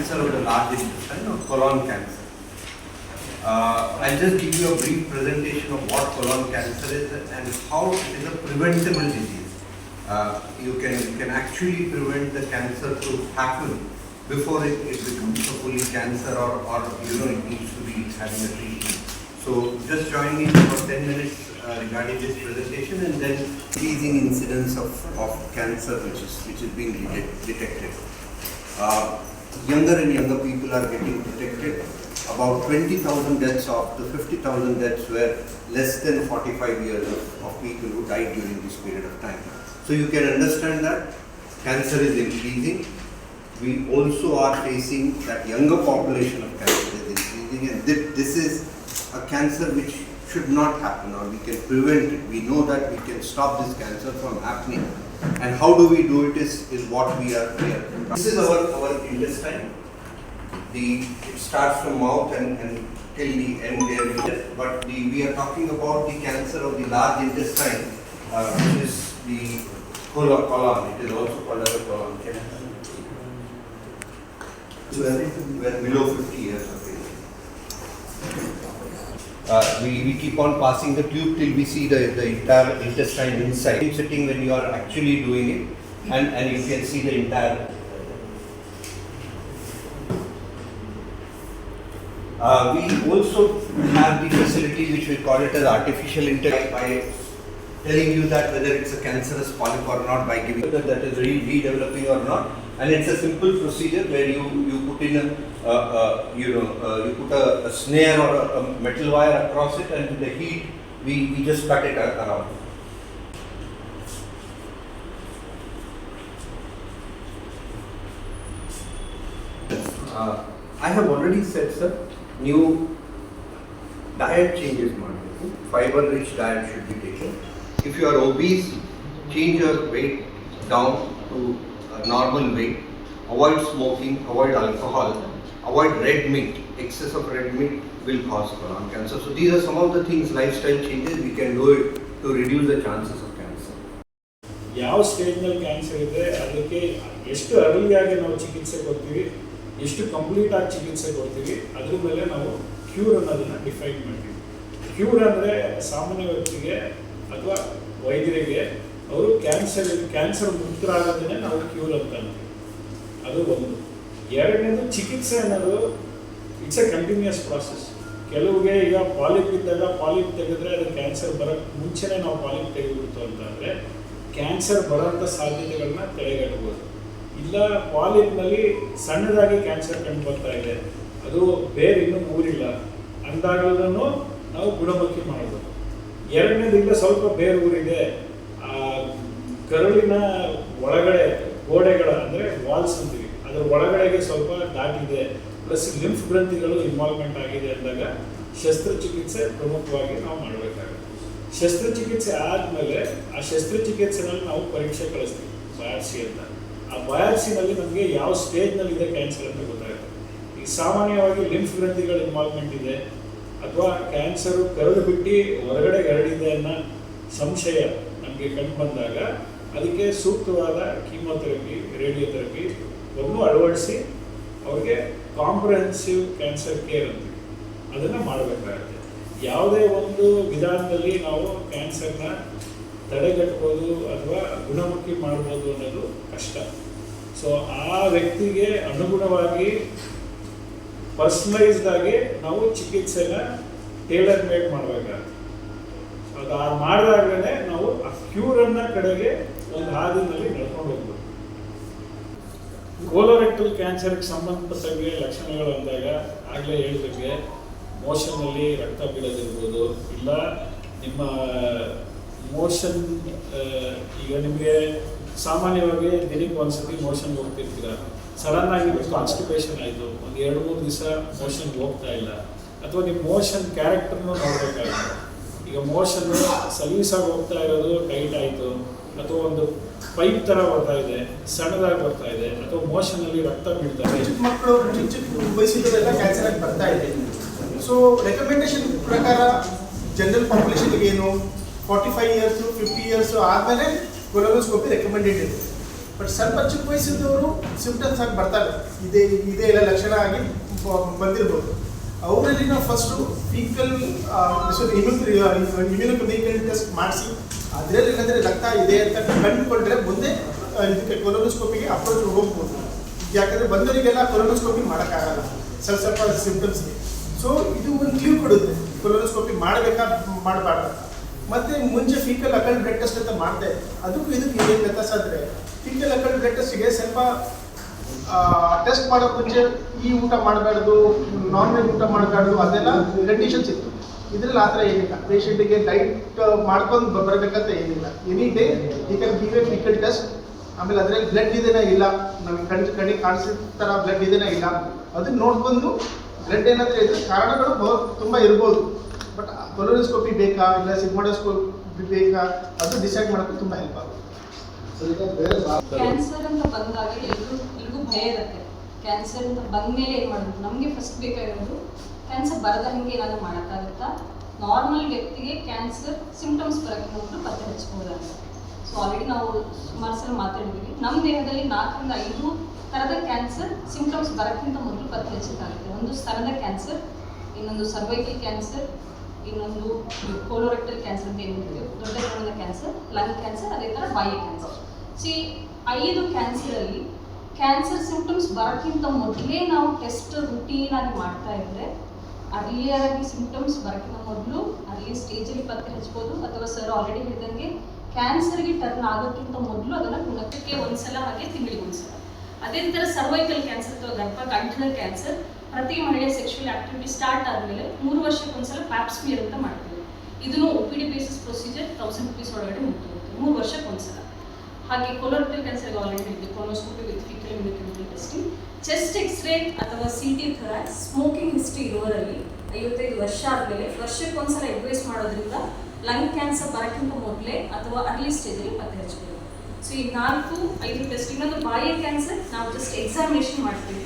cancer of the large intestine or colon cancer. Uh, I'll just give you a brief presentation of what colon cancer is and how it is a preventable disease. Uh, you can you can actually prevent the cancer to happen before it, it becomes a fully cancer or, or you know it needs to be having a treatment. So just join me for 10 minutes uh, regarding this presentation and then increasing incidence of, of cancer which is which is being detect, detected. Uh, younger and younger people are getting detected. About 20,000 deaths of the 50,000 deaths were less than 45 years of, of people who died during this period of time. So you can understand that cancer is increasing. We also are facing that younger population of cancer is increasing and thi- this is a cancer which should not happen or we can prevent it. We know that we can stop this cancer from happening. And how do we do it is, is what we are here. This is our, our intestine. The, it starts from mouth and, and till the end there. But the, we are talking about the cancer of the large intestine, uh, which is the colon, colon. It is also called as a colon cancer. Where, where below 50 years of age. Uh, we, we keep on passing the tube till we see the, the entire intestine inside. Sitting when you are actually doing it, and, and you can see the entire. Uh, we also have the facility which we call it as artificial intelligence by telling you that whether it's a cancerous polyp or not by giving that that is re- redeveloping or not and it's a simple procedure where you you put in a you know uh, you put a, a snare or a, a, metal wire across it and with the heat we, we just cut it around. Uh, I have already said sir new diet changes model fiber rich diet should be taken. If you are obese change your weight down to normal weight. Avoid smoking, avoid alcohol, avoid red meat. Excess of red meat will cause colon cancer. So these are some of the things, lifestyle changes we can do it to reduce the chances of cancer. ಯಾವ ಸ್ಟೇಜ್ನಲ್ಲಿ cancer ಇದೆ ಅದಕ್ಕೆ ಎಷ್ಟು ಅರ್ಲಿಯಾಗಿ ನಾವು ಚಿಕಿತ್ಸೆ ಕೊಡ್ತೀವಿ ಎಷ್ಟು complete ಆಗಿ ಚಿಕಿತ್ಸೆ ಕೊಡ್ತೀವಿ ಅದ್ರ ಮೇಲೆ ನಾವು ಕ್ಯೂರ್ ಅನ್ನೋದನ್ನ ಡಿಫೈನ್ ಮಾಡ್ತೀವಿ ಕ್ಯೂರ್ ಅಂದರೆ ಸಾಮಾನ್ಯ ವ್ಯಕ್ತಿಗೆ ಅಥವಾ ವೈದ್ಯರಿಗೆ ಅವರು ಕ್ಯಾನ್ಸರ್ ಕ್ಯಾನ್ಸರ್ ಮುಕ್ತರಾಗೋದನ್ನೇ ನಾವು ಕ್ಯೂರ್ ಅಂತ ಅದು ಒಂದು. ಎರಡನೇದು ಚಿಕಿತ್ಸೆ ಅನ್ನೋದು ಇಟ್ಸ್ ಎ ಕಂಟಿನ್ಯೂಸ್ ಪ್ರಾಸೆಸ್ ಕೆಲವಿಗೆ ಈಗ ಪಾಲಿಪ್ ಇದ್ದಾಗ ಪಾಲಿಪ್ ತೆಗೆದ್ರೆ ಅದು ಕ್ಯಾನ್ಸರ್ ಬರೋಕ್ಕೆ ಮುಂಚೆನೇ ನಾವು ಪಾಲಿಪ್ ತೆಗೆದ್ಬಿಡ್ತು ಅಂತಂದರೆ ಕ್ಯಾನ್ಸರ್ ಬರೋಂಥ ಸಾಧ್ಯತೆಗಳನ್ನ ತಡೆಗಟ್ಟಬಹುದು ಇಲ್ಲ ಪಾಲಿಪ್ನಲ್ಲಿ ಸಣ್ಣದಾಗಿ ಕ್ಯಾನ್ಸರ್ ಕಂಡು ಬರ್ತಾ ಇದೆ. ಅದು ಬೇರೆ ಇನ್ನೂ ಊರಿಲ್ಲ ಅಂದಾಗಲೂ ನಾವು ಗುಣಮುಖಿ ಮಾಡಬಹುದು ಎರಡನೇದಿಂದ ಸ್ವಲ್ಪ ಬೇರೆ ಊರಿದೆ. ಕರುಳಿನ ಒಳಗಡೆ ಗೋಡೆಗಳ ಅಂದರೆ ವಾಲ್ಸ್ ಅಂತೀವಿ. ಅದರ ಒಳಗಡೆಗೆ ಸ್ವಲ್ಪ ದಾಟಿದೆ. ಪ್ಲಸ್ ಲಿಂಫ್ ಗ್ರಂಥಿಗಳು ಇನ್ವಾಲ್ವ್ಮೆಂಟ್ ಆಗಿದೆ ಅಂದಾಗ ಶಸ್ತ್ರಚಿಕಿತ್ಸೆ ಪ್ರಮುಖವಾಗಿ ನಾವು ಮಾಡಬೇಕಾಗುತ್ತೆ. ಶಸ್ತ್ರಚಿಕಿತ್ಸೆ ಆದಮೇಲೆ ಆ ಶಸ್ತ್ರಚಿಕಿತ್ಸೆನಲ್ಲಿ ನಾವು ಪರೀಕ್ಷೆ ಕಳಿಸ್ತೀವಿ, ಬಯಾಪ್ಸಿ ಅಂತ. ಆ ಬಯಾಪ್ಸಿನಲ್ಲಿ ನಮಗೆ ಯಾವ ಸ್ಟೇಜ್ನಲ್ಲಿ ಇದೆ ಕ್ಯಾನ್ಸರ್ ಅಂತ ಗೊತ್ತಾಗುತ್ತೆ. ಈಗ ಸಾಮಾನ್ಯವಾಗಿ ಲಿಂಫ್ ಗ್ರಂಥಿಗಳ ಇನ್ವಾಲ್ವ್ಮೆಂಟ್ ಇದೆ. ಅಥವಾ ಕ್ಯಾನ್ಸರು ಕರಡು ಬಿಟ್ಟು ಹೊರಗಡೆ ಎರಡಿದೆ ಅನ್ನೋ ಸಂಶಯ ನಮಗೆ ಕಂಡು ಬಂದಾಗ ಅದಕ್ಕೆ ಸೂಕ್ತವಾದ ಕೀಮೋಥೆರಪಿ, ರೇಡಿಯೋಥೆರಪಿ ಒಂದು ಅಳವಡಿಸಿ ಅವ್ರಿಗೆ ಕಾಂಪ್ರಹೆನ್ಸಿವ್ ಕ್ಯಾನ್ಸರ್ ಕೇರ್ ಅಂತ. ಅದನ್ನು ಮಾಡಬೇಕಾಗುತ್ತೆ. ಯಾವುದೇ ಒಂದು ವಿಧಾನದಲ್ಲಿ ನಾವು ಕ್ಯಾನ್ಸರ್ನ ತಡೆಗಟ್ಬೋದು ಅಥವಾ ಗುಣಮುಖಿ ಮಾಡ್ಬೋದು ಅನ್ನೋದು ಕಷ್ಟ. ಸೊ ಆ ವ್ಯಕ್ತಿಗೆ ಅನುಗುಣವಾಗಿ ಪರ್ಸನಲೈಸ್ಡ್ ಆಗಿ ನಾವು ಚಿಕಿತ್ಸೆನ ಟೇಲರ್ ಮೇಡ್ ಮಾಡಬೇಕಾಗುತ್ತೆ. ಅದು ಮಾಡಿದಾಗಲೇ ನಾವು ಆ ಕ್ಯೂರನ್ನ ಕಡೆಗೆ ಒಂದು ಹಾದಿನಲ್ಲಿ ನಡ್ಕೊಂಡು ಹೋಗ್ಬೇಕು. ಕೋಲೋರೆಕ್ಟಲ್ ಕ್ಯಾನ್ಸರ್ಗೆ ಸಂಬಂಧಪಟ್ಟಂಗೆ ಲಕ್ಷಣಗಳು ಅಂದಾಗ ಆಗಲೇ ಹೇಳಿದಂಗೆ ಮೋಷನ್ನಲ್ಲಿ ರಕ್ತ ಬೀಳೋದಿರ್ಬೋದು. ಇಲ್ಲ, ನಿಮ್ಮ ಮೋಷನ್ ಈಗ ನಿಮಗೆ ಸಾಮಾನ್ಯವಾಗಿ ದಿನಕ್ಕೆ ಒಂದ್ಸತಿ ಮೋಷನ್ ಹೋಗ್ತಿರ್ತೀರ? ಸಡನ್ ಆಗಿ ಕಾನ್ಸ್ಟಿಪೇಷನ್ ಆಯಿತು. ಒಂದು ಎರಡು, ಮೂರು ದಿವಸ ಮೋಷನ್ ಹೋಗ್ತಾ ಇಲ್ಲ. ಅಥವಾ ನಿಮ್ಮ ಮೋಷನ್ ಕ್ಯಾರೆಕ್ಟರ್ನೂ ನೋಡಬೇಕಾಗುತ್ತೆ. ಈಗ ಮೋಷನ್ ಸಲೀಸಾಗಿ ಹೋಗ್ತಾ ಇರೋದು ಟೈಟ್ ಆಯಿತು. ಅಥವಾ ಒಂದು ಪೈಪ್ ಥರ ಬರ್ತಾ ಇದೆ, ಸಣ್ಣದಾಗಿ ಬರ್ತಾ ಇದೆ, ಅಥವಾ ಮೋಷನಲ್ಲಿ ರಕ್ತ ಬೀಳ್ತಾ ಇದೆ ಚಿಕ್ಕ ಮಕ್ಕಳು, ಚಿಕ್ಕ ಚಿಕ್ಕ ವಯಸ್ಸಿದ್ದೆಲ್ಲ ಕ್ಯಾನ್ಸರ್ ಆಗಿ ಬರ್ತಾ ಇದೆ. ಸೊ ರೆಕಮೆಂಡೇಶನ್ ಪ್ರಕಾರ ಜನರಲ್ ಪಾಪ್ಯುಲೇಷನ್ಗೆ ಏನು? Forty five years fifty years ಆದಮೇಲೆ ಕೊಲೊನೋಸ್ಕೋಪಿ ರೆಕಮೆಂಡೆಡ್ ಇದೆ. ಬಟ್ ಸ್ವಲ್ಪ ಚಿಕ್ಕ ವಯಸ್ಸಿದ್ದವರು ಸಿಂಪ್ಟಮ್ಸ್ ಆಗಿ ಬರ್ತಾರೆ. ಇದೇ ಇದೇ ಎಲ್ಲ ಲಕ್ಷಣ ಆಗಿ ಬಂದಿರ್ಬೋದು. ಅವರಲ್ಲಿ ನಾವು ಫಸ್ಟು ಫೀಕಲ್ ಇಮ್ಯುನೋಕೆಮಿಕಲ್ ಟೆಸ್ಟ್ ಮಾಡಿಸಿ, ಅದರಲ್ಲಿ ಏನಾದರೆ ರಕ್ತ ಇದೆ ಅಂತ ಕಂಡುಕೊಂಡ್ರೆ ಮುಂದೆ ಇದಕ್ಕೆ ಕೊಲೋನೋಸ್ಕೋಪಿಗೆ ಅಪ್ರೋಚ್ ಹೋಗ್ಬೋದು. ಯಾಕಂದರೆ ಬಂದವರಿಗೆಲ್ಲ ಕೊಲೋನೋಸ್ಕೋಪಿ ಮಾಡೋಕ್ಕಾಗಲ್ಲ, ಸ್ವಲ್ಪ ಸ್ವಲ್ಪ ಸಿಂಪ್ಟಮ್ಸ್ಗೆ ಸೊ ಇದು ಒಂದು ಕ್ಲೀವ್ ಕೊಡುತ್ತೆ. ಕೊಲೋನೋಸ್ಕೋಪಿ ಮಾಡಬೇಕಾ, ಮಾಡಬಾರ್ದು ಮತ್ತೆ ಮುಂಚೆ ಫೀಕಲ್ ಅಕಲ್ ಬ್ಲಡ್ ಟೆಸ್ಟ್ ಅಂತ ಮಾಡಿದೆ. ಅದಕ್ಕೂ ಇದಕ್ಕೆ ಏನೇನು ವ್ಯತ್ಯಾಸ ಅಂದರೆ ಫೀಕಲ್ ಅಕಲ್ ಬ್ಲಡ್ ಟೆಸ್ಟ್ಗೆ ಸ್ವಲ್ಪ ಟೆಸ್ಟ್ ಮಾಡೋ ಮುಂಚೆ ಈ ಊಟ ಮಾಡಬಾರ್ದು ನಾನ್ ವೆಜ್ ಊಟ ಮಾಡಬಾರ್ದು ಅದೆಲ್ಲ ಕಂಡೀಷನ್ಸ್ ಇತ್ತು. ಇದ್ರಲ್ಲಿ ಆ ಥರ ಏನಿಲ್ಲ. ಪೇಷಂಟಿಗೆ ಡೈಟ್ ಮಾಡ್ಕೊಂಡು ಬರಬೇಕಂತ ಏನಿಲ್ಲ. ಎನಿ ಡೇ ಈ can give a fecal test ಆಮೇಲೆ ಅದರಲ್ಲಿ ಬ್ಲಡ್ ಇದೇನೇ ಇಲ್ಲ. ನಮಗೆ ಕಣ್ಣು ಕಣ್ಣಿಗೆ ಕಾಣಿಸಿದ ಥರ ಬ್ಲಡ್ ಇದೇನೇ ಇಲ್ಲ. ಅದನ್ನ ನೋಡ್ಕೊಂಡು ಬ್ಲಡ್ ಏನಾದರೂ ಇದ್ರೆ ಕಾರಣಗಳು ಬಹು- ತುಂಬ ಇರ್ಬೋದು. ಬಟ್ ಕೊಲೋನೋಸ್ಕೋಪಿ ಬೇಕಾ? ಇಲ್ಲ ಸಿಗ್ಮೋಡೋಸ್ಕೋಪಿ ಬೇಕಾ? ಅದು ಡಿಸೈಡ್ ಮಾಡೋಕ್ಕೆ ತುಂಬ ಹೆಲ್ಪ್ ಆಗುತ್ತೆ. ಕ್ಯಾನ್ಸರ್ ಅಂತ ಬಂದಾಗ ಎಲ್ರಿಗೂ ಭಯ ಇರುತ್ತೆ ಕ್ಯಾನ್ಸರ್ ಅಂತ ಬಂದ್ಮೇಲೆ ಏನು ಮಾಡಬೇಕು? ನಮಗೆ ಫಸ್ಟ್ ಬೇಕಾಗಿರೋದು ಕ್ಯಾನ್ಸರ್ ಬರದ ಹಂಗೆ ಏನಾದರೂ ಮಾಡೋಕ್ಕಾಗುತ್ತಾ? ನಾರ್ಮಲ್ ವ್ಯಕ್ತಿಗೆ ಕ್ಯಾನ್ಸರ್ ಸಿಂಪ್ಟಮ್ಸ್ ಬರೋಕ್ಕೆ ಮೊದಲು ಪತ್ತೆ ಹಚ್ಬೋದಂತ ಸೊ ಆಲ್ರೆಡಿ ನಾವು ಸುಮಾರು ಸಲ ಮಾತಾಡಿದ್ದೀವಿ ನಮ್ಮ ದೇಹದಲ್ಲಿ ನಾಲ್ಕರಿಂದ ಐದು ಥರದ ಕ್ಯಾನ್ಸರ್ ಸಿಂಪ್ಟಮ್ಸ್ ಬರೋಕ್ಕಿಂತ ಮೊದಲು ಪತ್ತೆ ಹಚ್ಚಕ್ಕಾಗುತ್ತೆ. ಒಂದು ಸ್ತನದ ಕ್ಯಾನ್ಸರ್ ಇನ್ನೊಂದು ಸರ್ವೈಕಲ್ ಕ್ಯಾನ್ಸರ್ ಇನ್ನೊಂದು ಕೋಲೋರೆಕ್ಟಲ್ ಕ್ಯಾನ್ಸರ್ ಅಂತ ದೊಡ್ಡ ಪ್ರಮಾಣದ ಕ್ಯಾನ್ಸರ್ ಲಂಗ್ ಕ್ಯಾನ್ಸರ್ ಅದೇ ಥರ ಬಾಯಿ ಕ್ಯಾನ್ಸರ್ ಸಿ ಐದು ಕ್ಯಾನ್ಸರಲ್ಲಿ ಕ್ಯಾನ್ಸರ್ ಸಿಂಪ್ಟಮ್ಸ್ ಬರೋಕ್ಕಿಂತ ಮೊದಲೇ ನಾವು ಟೆಸ್ಟ್ ರುಟೀನ್ ಆಗಿ ಮಾಡ್ತಾ ಇದ್ರೆ ಅರ್ಲಿಯರ್ ಆಗಿ ಸಿಂಪ್ಟಮ್ಸ್ ಬರೋಕ್ಕಿಂತ ಮೊದಲು ಅರ್ಲಿ ಸ್ಟೇಜಲ್ಲಿ ಪತ್ತೆ ಹಚ್ಬೋದು. ಅಥವಾ ಸರ್ ಆಲ್ರೆಡಿ ಹೇಳಿದಂಗೆ ಕ್ಯಾನ್ಸರ್ಗೆ ಟರ್ನ್ ಆಗೋಕ್ಕಿಂತ ಮೊದಲು ಅದನ್ನು ಗುಣಕ್ಕೆ ಒಂದ್ಸಲ ಹಾಗೆ ತಿಂಗಳಿಗೆ ಒಂದ್ಸಲ ಅದೇ ಥರ ಸರ್ವೈಕಲ್ ಕ್ಯಾನ್ಸರ್ ಅಥವಾ ಗಂಟಲ ಕ್ಯಾನ್ಸರ್ ಪ್ರತಿ ಮಹಿಳೆ ಸೆಕ್ಷುವಲ್ ಆಕ್ಟಿವಿಟಿ ಸ್ಟಾರ್ಟ್ ಆದಮೇಲೆ ಮೂರು ವರ್ಷಕ್ಕೆ ಒಂದ್ಸಲ ಪ್ಯಾಪ್ಸ್ಮಿಯರ್ ಅಂತ ಮಾಡ್ತೀವಿ. ಇದನ್ನು O P D basis procedure thousand rupees ಒಳಗಡೆ ಮುಗಿದೋಗುತ್ತೆ. ಮೂರು ವರ್ಷಕ್ಕೆ ಒಂದ್ಸಲ ಹಾಗೆ ಕೊಲೋರೆಕ್ಟಲ್ ಕ್ಯಾನ್ಸರ್ ಆಲ್ರೆಡಿ ಹೇಳಿದ್ದು colonoscopy with fecal immunochemical testing chest X ray ಅಥವಾ ಸಿ ಟಿ ಸ್ಮೋಕಿಂಗ್ ಹಿಸ್ಟ್ರಿ ಇರೋರಲ್ಲಿ ಐವತ್ತೈದು ವರ್ಷ ಆದಮೇಲೆ ವರ್ಷಕ್ಕೆ ಒಂದ್ಸಲ ಅಡ್ವೈಸ್ ಮಾಡೋದ್ರಿಂದ ಲಂಗ್ ಕ್ಯಾನ್ಸರ್ ಬರಕ್ಕಿಂತ ಮೊದಲೇ ಅಥವಾ ಅರ್ಲಿ ಸ್ಟೇಜಲ್ಲಿ ಪತ್ತೆ ಹಚ್ಚಬಹುದು. ಸೊ ಈ ನಾಲ್ಕು, ಐದು ಟೆಸ್ಟ್ ಇನ್ನೊಂದು ಬಾಯಿ ಕ್ಯಾನ್ಸರ್ ನಾವು ಜಸ್ಟ್ ಎಕ್ಸಾಮಿನೇಷನ್ ಮಾಡ್ತೀವಿ.